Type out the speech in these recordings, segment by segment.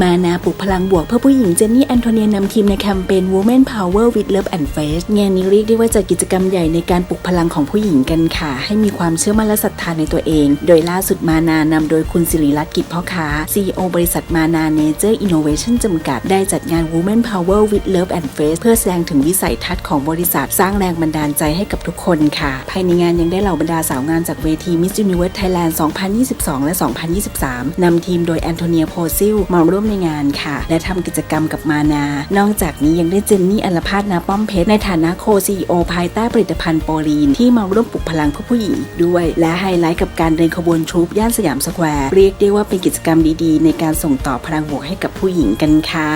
มานาปลุกพลังบวกเพื่อผู้หญิงเจนนี่แอนโทเนียนำทีมในแคมเปญ Women Power with Love and Faith งานนี้เรียกได้ว่าจัดกิจกรรมใหญ่ในการปลุกพลังของผู้หญิงกันค่ะ ให้มีความเชื่อมั่นและศรัทธาในตัวเอง โดยล่าสุดมานานำโดยคุณสิริรัตน์กิจพ่อค้า CEO บริษัทมานาเนเจอร์อินโนเวชั่นจำกัด ได้จัดงาน Women Power with Love and Faith เพื่อแสดงถึงวิสัยทัศน์ของบริษัท สร้างแรงบันดาลใจให้กับทุกคนค่ะ ภายในงานยังได้เหล่าบรรดาสาวงามจากเวที Miss Universe Thailand 2022 และ 2023นำทีมโดยแอนโทเนียโพซิลมาร่วมในงานค่ะ และทำกิจกรรมกับมานา นอกจากนี้ยังได้เจนนี่อัลพาดนาป้อมเพชรในฐานะโคซีโอภายใต้ผลิตภัณฑ์โปลีน ที่มาร่วมปลุกพลังเพื่อผู้หญิงอีกด้วย และไฮไลท์กับการเดินขบวนทรูปย่านสยามสแควร์เรียกได้ว่าเป็นกิจกรรมดีๆ ในการส่งต่อพลังบวกให้กับผู้หญิงกันค่ะ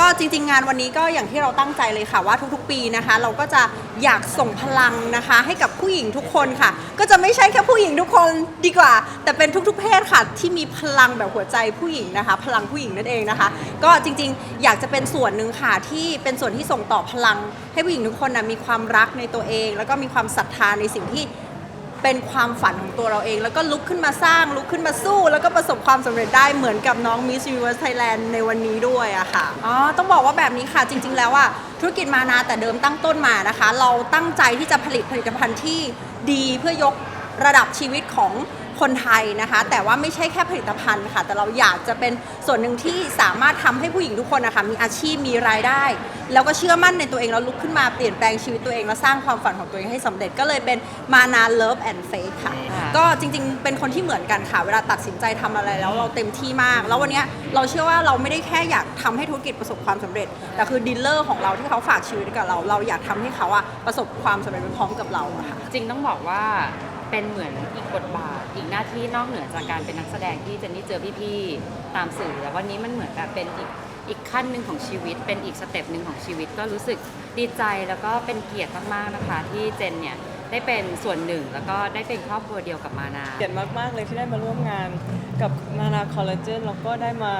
ก็จริง ๆ งานวันนี้ก็อย่างที่เราตั้งใจเลยค่ะว่าทุกๆ ปีนะคะ เราก็จะอยากส่งพลังนะคะ ให้กับผู้หญิงทุกคนค่ะ ก็จะไม่ใช่แค่ผู้หญิงทุกคนดีกว่า แต่เป็นทุกๆ เพศค่ะ ที่มีพลังแบบหัวใจผู้หญิงนะคะ พลังผู้หญิงนั่นเองนะคะ ก็จริงๆ อยากจะเป็นส่วนหนึ่งค่ะที่เป็นส่วนที่ส่งต่อพลัง ให้ผู้หญิงทุกคนนะมีความรักในตัวเอง แล้วก็มีความศรัทธาในสิ่งที่เป็นความฝันของตัวเราเอง แล้วก็ลุกขึ้นมาสร้างลุกขึ้นมาสู้ แล้วก็ประสบความสำเร็จได้เหมือนกับน้อง Miss Universe Thailand ในวันนี้ด้วยอะค่ะอ๋อต้องบอกว่าแบบนี้ค่ะจริง ๆ แล้วอะธุรกิจมานาแต่เดิมตั้งต้นมานะคะ เราตั้งใจที่จะผลิตผลิตภัณฑ์ที่ดีเพื่อยกระดับชีวิตของ คนไทยนะคะ แต่ว่าไม่ใช่แค่ผลิตภัณฑ์ค่ะ แต่เราอยากจะเป็นส่วนหนึ่งที่สามารถทำให้ผู้หญิงทุกคนนะคะมีอาชีพมีรายได้ แล้วก็เชื่อมั่นในตัวเองแล้วลุกขึ้นมาเปลี่ยนแปลงชีวิตตัวเองและสร้างความฝันของตัวเองให้สำเร็จก็เลยเป็นมานา Love and Faith ค่ะค่ะ ก็จริงๆ เป็นคนที่เหมือนกันค่ะ เวลาตัดสินใจทำอะไรแล้วเราเต็มที่มาก แล้ววันเนี้ยเราเชื่อว่าเราไม่ได้แค่อยากทำให้ธุรกิจประสบความสำเร็จแต่คือดีลเลอร์ของเราที่เขาฝากชีวิตกับเรา เราอยากทำให้เขาอะประสบความสำเร็จไปพร้อมกับเราอะค่ะจริงต้องบอกว่า เป็นเหมือนอีกบทบาท อีกหน้าที่นอกเหนือจากการเป็นนักแสดงที่เจนนี่เจอพี่ๆตามสื่อแล้ววันนี้มันเหมือนแบบเป็นอีกอีกขั้นหนึ่งของชีวิต เป็นอีกสเต็ปหนึ่งของชีวิต ก็รู้สึกดีใจแล้วก็เป็นเกียรติมากๆนะคะ ที่เจนเนี่ยได้เป็นส่วนหนึ่งแล้วก็ได้เป็นครอบครัวเดียวกับมานา เกียรติมาก ๆ เลยที่ได้มาร่วมงานกับมานาคอลลาเจนแล้วก็ได้มา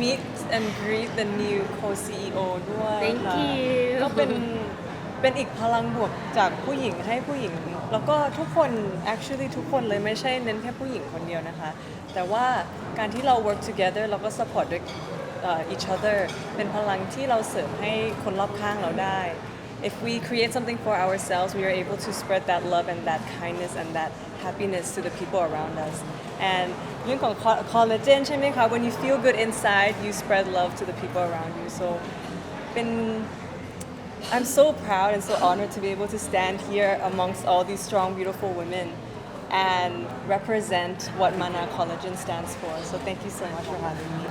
meet and greet the new co-CEO ด้วย Thank ค่ะ you ก็เป็นเป็นอีกพลังบวกจากผู้หญิงให้ผู้หญิง แล้วก็ทุกคน actually ทุกคนเลยไม่ใช่เน้นแค่ผู้หญิงคนเดียวนะคะ แต่ว่าการที่เรา work together แล้วก็ support ด้วยเอ่อ each other เป็นพลังที่เราเสริมให้คนรอบข้างเราได้ if we create something for ourselves, we are able to spread that love and that kindness and that happiness to the people around us. And เรื่องของ co- collagen ใช่ไหมคะ when you feel good inside you spread love to the people around you so เป็น I'm so proud and so honored to be able to stand here amongst all these strong beautiful women and represent what Mana Collagen stands for so thank you so much for having me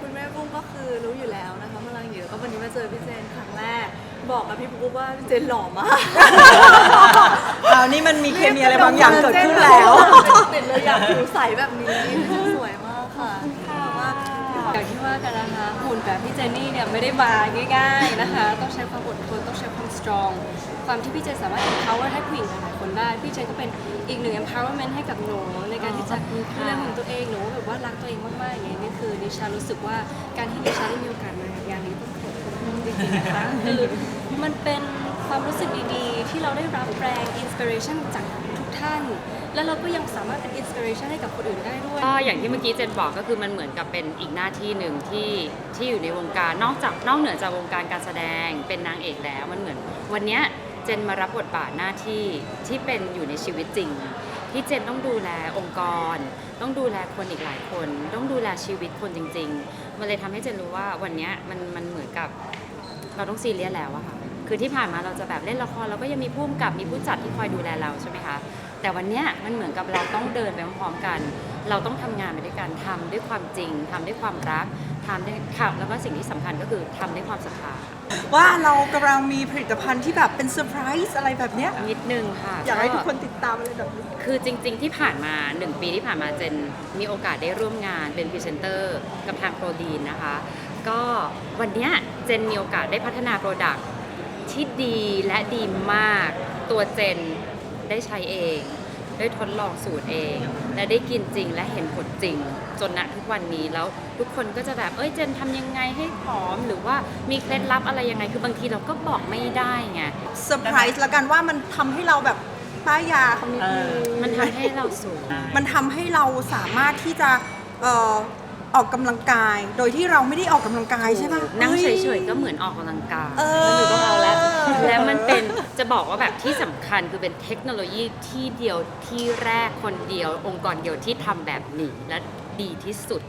คุณแม่ปุ้มก็คือรู้อยู่แล้วนะคะมาลังอยู่แล้วก็วันนี้มาเจอพี่เจนครั้งแรก บอกกับพี่ปุ้มว่าพี่เจนหล่อมากเอานี่มันมีเคมีอะไรบางอย่างเกิดขึ้นแล้วติดเลยอยากผิวใสแบบนี้สวยมากค่ะแต่ว่า อย่างที่ว่ากันนะคะหุ่นแบบพี่เจนนี่เนี่ยไม่ได้มาง่ายๆนะคะ ต้องใช้ความอดทนต้องใช้ความ strong ความที่พี่เจนสามารถ empower ให้ผู้หญิงหลายๆคนได้ พี่เจนก็เป็นอีกหนึ่ง empowerment ให้กับหนูในการที่จะดูแลหุ่นตัวเองหนูแบบว่ารักตัวเองมากๆอย่างนี้นี่คือนิชารู้สึกว่าการที่นิชาได้มีโอกาสมางานนี้ต้องขอบคุณจริงๆนะคะคือมันเป็นความรู้สึกดีๆ ที่เราได้รับแรง inspiration จาก ท่าน แล้วเราก็ยังสามารถเป็น inspiration ให้กับคนอื่นได้ด้วย ก็อย่างที่เมื่อกี้เจนบอกก็คือมันเหมือนกับเป็นอีกหน้าที่หนึ่งที่ที่อยู่ในวงการนอกจากนอกเหนือจากวงการการแสดงเป็นนางเอกแล้วมันเหมือน วันเนี้ยเจนมารับบทบาทหน้าที่ที่เป็นอยู่ในชีวิตจริง ที่เจนต้องดูแลองค์กร ต้องดูแลคนอีกหลายคน ต้องดูแลชีวิตคนจริง ๆ มันเลยทำให้เจนรู้ว่าวันเนี้ยมันมันเหมือนกับเราต้องซีเรียสแล้วอะค่ะ คือที่ผ่านมาเราจะแบบเล่นละครเราก็ยังมีผู้กำกับมีผู้จัดที่คอยดูแลเราใช่ไหมคะแต่วันเนี้ยมันเหมือนกับเราต้องเดินไปพร้อมๆกัน เราต้องทำงานไปด้วยกันทำด้วยความจริงทำด้วยความรักทำด้วยค่ะแล้วก็สิ่งที่สำคัญก็คือทำด้วยความศรัทธาว่าเรากำลังมีผลิตภัณฑ์ที่แบบเป็นเซอร์ไพรส์อะไรแบบเนี้ยนิดนึงค่ะ อยากให้ทุกคนติดตามอะไรแบบนี้ คือจริง ๆ ที่ผ่านมา 1 ปีที่ผ่านมาเจนมีโอกาสได้ร่วมงานเป็นพรีเซนเตอร์กับทางโปรดีนนะคะ ก็วันเนี้ยเจนมีโอกาสได้พัฒนาโปรดักต์ ที่ดีและดีมาก ตัวเจนได้ใช้เอง ได้ทดลองสูตรเอง และได้กินจริงและเห็นผลจริง จนณทุกวันนี้แล้วทุกคนก็จะแบบเอ้ยเจนทำยังไงให้ผอมหรือว่ามีเคล็ดลับอะไรยังไง คือบางทีเราก็บอกไม่ได้ไงเซอร์ไพรส์ละกันว่ามันทำให้เราแบบป้ายยาคำนี้ มันทำให้เราสวยมันทำให้เราสามารถที่จะเอ่อ ออกกำลังกาย โดยที่เราไม่ได้ออกกำลังกายใช่ปะนั่งฮ้เฉยๆก็เหมือนออกกำลังกายเออแล้วหนูต้องเอาแล้ว แล้วมันเป็นจะบอกว่าแบบที่สำคัญคือเป็นเทคโนโลยีที่เดียวที่แรกคนเดียว องค์กรเดียวที่ทำแบบนี้และดีที่สุด